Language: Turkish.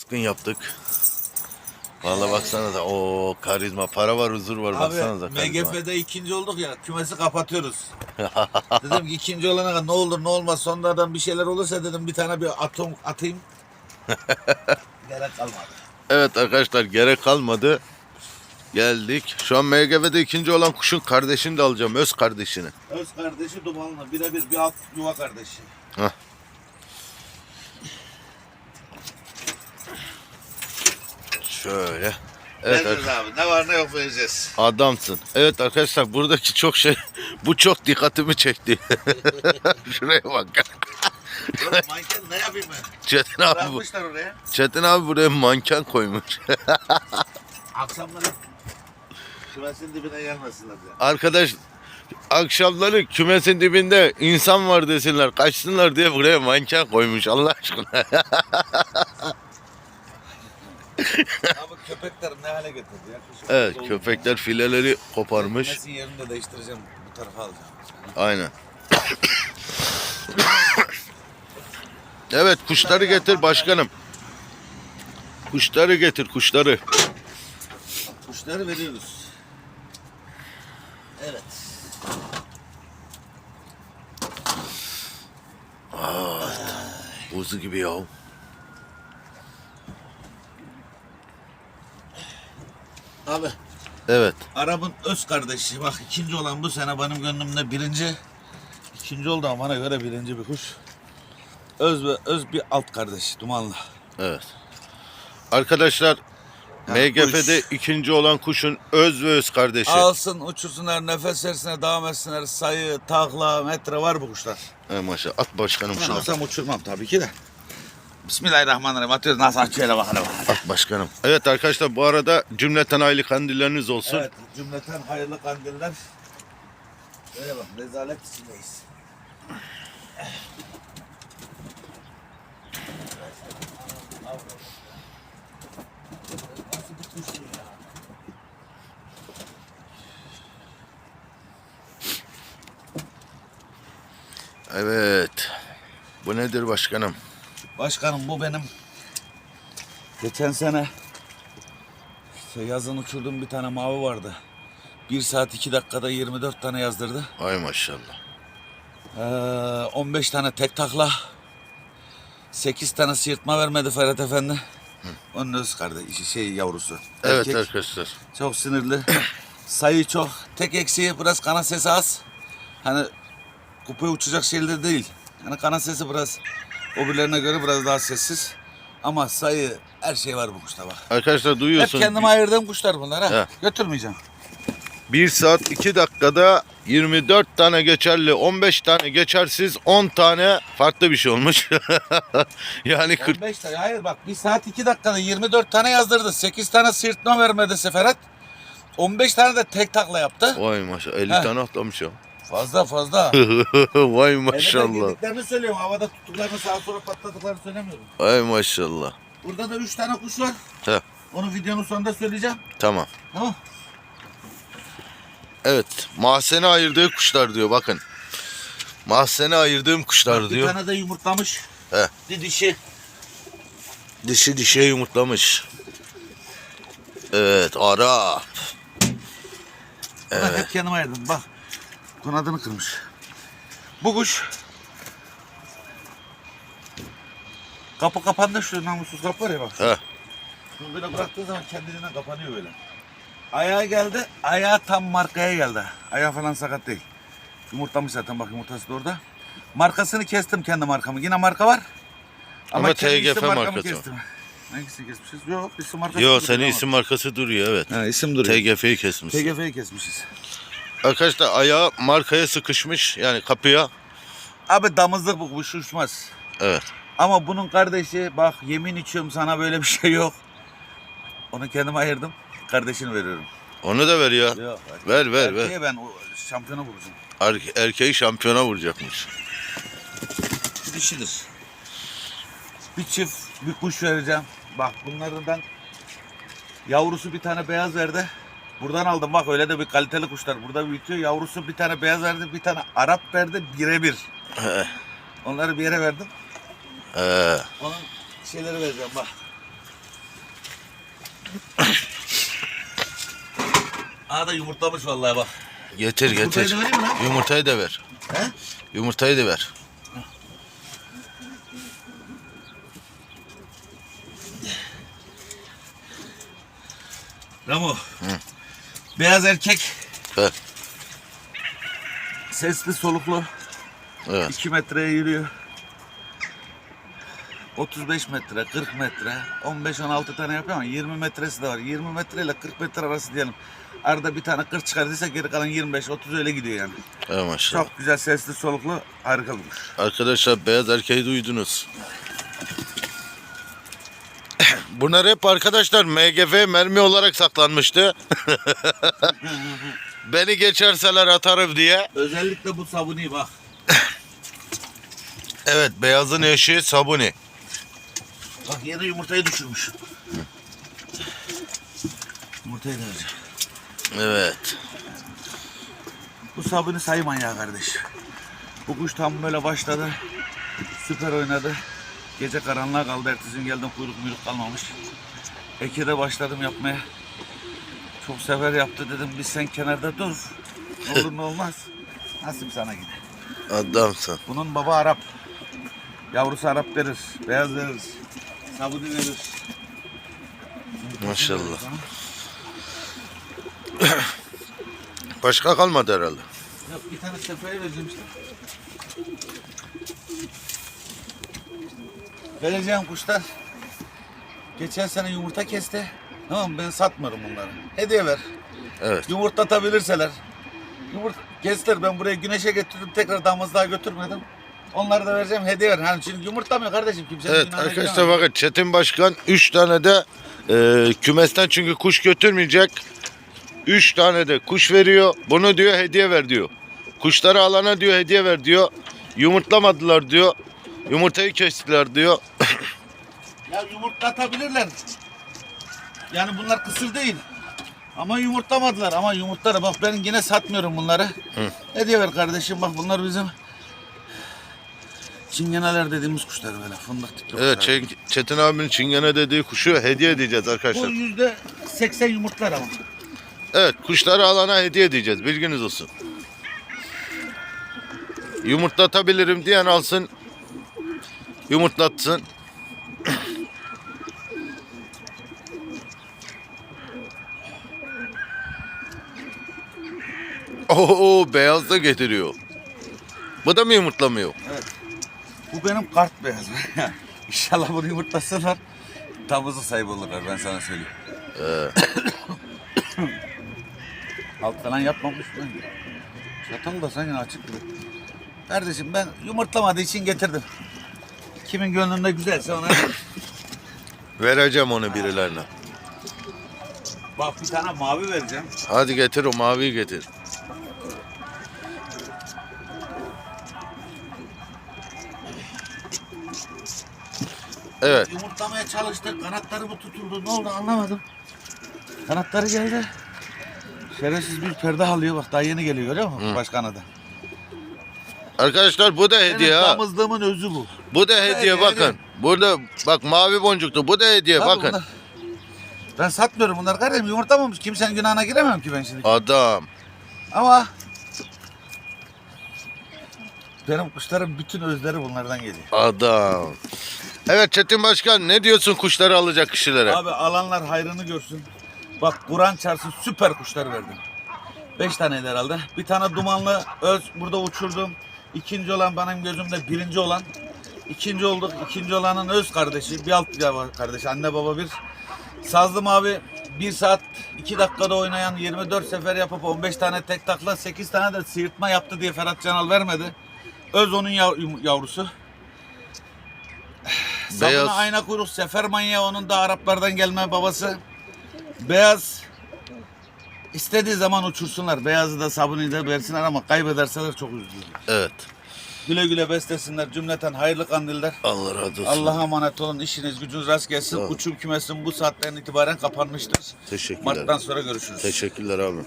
Sıkın yaptık. Vallahi baksana da o karizma para var huzur var baksanıza Abi karizma. MGF'de ikinci olduk ya kümesi kapatıyoruz. dedim ki ikinci olana kadar ne olur ne olmaz sonradan bir şeyler olursa dedim bir tane bir atom atayım. Gerek kalmadı. Evet arkadaşlar gerek kalmadı. Geldik. Şu an MGV'de ikinci olan kuşun kardeşini de alacağım. Öz kardeşini. Öz kardeşi dumanlı birebir bir alt yuva kardeşi. Şöyle. Evet Veririz abi ne var ne yok vereceğiz. adamsın. Evet arkadaşlar buradaki çok şey bu çok dikkatimi çekti. Şuraya bak. Oğlum manken ne yapayım ben? Çetin abi bu. Bırakmışlar oraya. Çetin abi buraya manken koymuş. Akşamları kümesin dibine gelmesinler diye. Arkadaş akşamları kümesin dibinde insan var desinler kaçsınlar diye buraya manken koymuş Allah aşkına. Abi köpekler ne hale getirdi ya. Evet oldu. köpekler fileleri koparmış. Kümesin yerini de değiştireceğim. Bu tarafa alacağım. Aynen. evet kuşları getir başkanım. Kuşları getir kuşları. Kuşları veriyoruz. Evet. Buzu gibi ya. Abi Evet. Arap'ın öz kardeşi. Bak ikinci olan bu sene benim gönlümde birinci. İkinci oldu ama bana göre birinci bir kuş. Öz ve öz bir alt kardeş. Dumanlı. Evet. Arkadaşlar Ya MGF'de kuş. ikinci olan kuşun öz ve öz kardeşi. Alsın uçursunlar nefes versinler devam etsinler. Sayı, takla, metre var bu kuşlar. He maşallah. At başkanım Ben şuna. olsam uçurmam tabii ki de. Bismillahirrahmanirrahim. Atıyoruz nasıl açıyla bakalım. At başkanım. Evet arkadaşlar bu arada cümleten aylık kandilleriniz olsun. Evet cümleten hayırlı kandiller. Böyle bak rezalet içindeyiz. Evet. Bu nedir başkanım? Başkanım bu benim geçen sene işte yazın uçurduğum bir tane mavi vardı. 1 saat 2 dakikada 24 tane yazdırdı. Ay maşallah. Ee, 15 tane tek takla. 8 tane sıyırtma vermedi Ferhat Efendi. Onun öz kardeşi şey yavrusu. Evet Erkek. arkadaşlar. Çok sinirli. Sayı çok. Tek eksiği biraz kanat sesi az. Hani kupaya uçacak şeyler değil. Yani kanat sesi biraz o birilerine göre biraz daha sessiz. Ama sayı her şey var bu kuşta bak. Arkadaşlar Hep duyuyorsun. kendime ayırdığım kuşlar bunlar ha. He. Götürmeyeceğim. 1 saat 2 dakikada 24 tane geçerli, 15 tane geçersiz, 10 tane farklı bir şey olmuş. yani 40 15 tane. Hayır bak bir saat 2 dakikada 24 tane yazdırdı. 8 tane sırtma vermedi Seferat. 15 tane de tek takla yaptı. Vay maşallah 50 Heh. tane atlamış ya. Fazla fazla. Vay Elime maşallah. girdiklerini söylüyorum. Havada tuttuklarını sağa sola patladıklarını söylemiyorum. Vay maşallah. Burada da 3 tane kuş var. He, Onu videonun sonunda söyleyeceğim. tamam. Tamam. Evet, mahzene ayırdığı kuşlar diyor bakın. Mahzene ayırdığım kuşlar Bir diyor. tane de yumurtlamış. He. Bir dişi. Dişi dişe yumurtlamış. Evet, Arap. Evet. Hep kendime ayırdım. Bak. Kanadını kırmış. Bu kuş. Kapı kapandı şu namussuz kapı var ya bak. He. Bunu böyle bıraktığı zaman kendiliğinden kapanıyor böyle. Ayağa geldi. Ayağı tam markaya geldi. Ayağı falan sakat değil. Yumurtlamış zaten bak yumurtası da orada. Markasını kestim kendi markamı. Yine marka var. Ama kendi TGF isim markamı markası var. kestim. Hangisini kesmişiz? Yok isim markası. Yo duruyor senin ama. isim markası duruyor evet. Ha, isim duruyor. TGF'yi kesmiş. TGF'yi kesmişiz. Arkadaşlar ayağı markaya sıkışmış yani kapıya. Abi damızlık bu kuş uçmaz. Evet. Ama bunun kardeşi bak yemin içiyorum sana böyle bir şey yok. Onu kendime ayırdım. Kardeşini veriyorum. Onu da ver ya. Yok. Ver ver ver. Erkeğe ben o şampiyona vuracağım. Er- erkeği şampiyona vuracakmış. Dişidir. Bir çift bir kuş vereceğim. Bak bunlardan yavrusu bir tane beyaz verdi. Buradan aldım bak öyle de bir kaliteli kuşlar. Burada büyütüyor. Yavrusu bir tane beyaz verdi, bir tane Arap verdi birebir. Onları bir yere verdim. Onun şeyleri vereceğim bak. Aa da yumurtlamış vallahi bak. Getir Yumurtayı getir. da vereyim mi lan? Yumurtayı da ver. He? Yumurtayı da ver. Ramo. Beyaz erkek. Ver. Sesli soluklu. Evet. 2 metreye yürüyor. 35 metre, 40 metre, 15-16 tane yapıyor ama 20 metresi de var. 20 metre ile 40 metre arası diyelim. Arada bir tane 40 çıkardıysa geri kalan 25-30 öyle gidiyor yani. Evet maşallah. Çok güzel sesli soluklu harika bir kuş. Arkadaşlar beyaz erkeği duydunuz. Bunlar hep arkadaşlar MGF mermi olarak saklanmıştı. Beni geçerseler atarım diye. Özellikle bu sabuni bak. Evet beyazın eşi Sabuni. Bak yine yumurtayı düşürmüş. Yumurtayı da vereceğim. Evet. Bu sabuni sayı manyağı kardeş. Bu kuş tam böyle başladı. Süper oynadı. Gece karanlığa kaldı. Ertesi gün geldim kuyruk muyruk kalmamış. Ekide başladım yapmaya. Çok sefer yaptı dedim. Biz sen kenarda dur. Ne olur ne olmaz. Nasip sana gider. Adamsın. Bunun baba Arap. Yavrusu Arap verir. Beyaz veririz. Sabuni verir. Maşallah. Başka kalmadı herhalde. Yok bir tane sefaya vereceğim işte. Vereceğim kuşlar. Geçen sene yumurta kesti. Tamam mı? ben satmıyorum bunları. Hediye ver. Evet. Yumurtlatabilirseler. Yumurt kestiler ben buraya güneşe getirdim tekrar damızlığa götürmedim. Onları da vereceğim hediye ver. Hani şimdi yumurtlamıyor kardeşim kimsenin Evet arkadaşlar bakın Çetin Başkan 3 tane de e, kümesten çünkü kuş götürmeyecek. 3 tane de kuş veriyor. Bunu diyor hediye ver diyor. Kuşları alana diyor hediye ver diyor. Yumurtlamadılar diyor. Yumurtayı kestiler diyor. Ya yumurtlatabilirler. Yani bunlar kısır değil. Ama yumurtlamadılar. Ama yumurtları bak ben yine satmıyorum bunları. Hediye ver kardeşim bak bunlar bizim çingeneler dediğimiz kuşlar böyle fındık tipli Evet kuşlar. Çe- Çetin abinin çingene dediği kuşu hediye edeceğiz Bu arkadaşlar. yüzde seksen yumurtlar ama. Evet kuşları alana hediye edeceğiz bilginiz olsun. Yumurtlatabilirim diyen alsın. Yumurtlatsın. Oo beyaz da getiriyor. Bu da mı yumurtlamıyor? Bu benim kart beyaz. İnşallah bunu yumurtlasınlar. Tabuzu sahibi olurlar ben sana söyleyeyim. Alt falan yapmamış mı? Çatal da sanki açık gibi. Kardeşim ben yumurtlamadığı için getirdim. Kimin gönlünde güzelse ona Vereceğim onu birilerine. Bak bir tane mavi vereceğim. Hadi getir o maviyi getir. Evet. Yumurtlamaya çalıştık. Kanatları mı tutuldu? Ne oldu anlamadım. Kanatları geldi. Şerefsiz bir perde alıyor. Bak daha yeni geliyor görüyor musun? Baş kanadı. Arkadaşlar bu da hediye Benim ha. damızlığımın özü bu. Bu da hediye hediye, bakın. hediye. Burada bak mavi boncuklu. Bu da hediye Tabii bakın. bunlar- Ben satmıyorum bunlar kardeşim. Yumurtlamamış. Kimsenin günahına giremem ki ben şimdi. Adam. Ama benim kuşların bütün özleri bunlardan geliyor. Adam. Evet Çetin Başkan ne diyorsun kuşları alacak kişilere? Abi alanlar hayrını görsün. Bak Kur'an çarşı süper kuşlar verdim. Beş taneydi herhalde. Bir tane dumanlı öz burada uçurdum. İkinci olan benim gözümde birinci olan. İkinci olduk. İkinci olanın öz kardeşi. Bir alt bir kardeşi. Anne baba bir. Sazlı mavi bir saat iki dakikada oynayan 24 sefer yapıp 15 tane tek takla 8 tane de sıyırtma yaptı diye Ferhat Canal vermedi. Öz onun yav- yavrusu. Beyaz. Sabına ayna kuyruk sefer manyağı onun da Araplardan gelme babası. Beyaz istediği zaman uçursunlar. Beyazı da sabunu da versinler ama kaybederseler çok üzülürler. Evet. Güle güle beslesinler cümleten hayırlı kandiller. Allah razı olsun. Allah'a emanet olun. işiniz gücünüz rast gelsin. Uçum kümesin bu saatten itibaren kapanmıştır. Teşekkürler. Mart'tan sonra görüşürüz. Teşekkürler abi.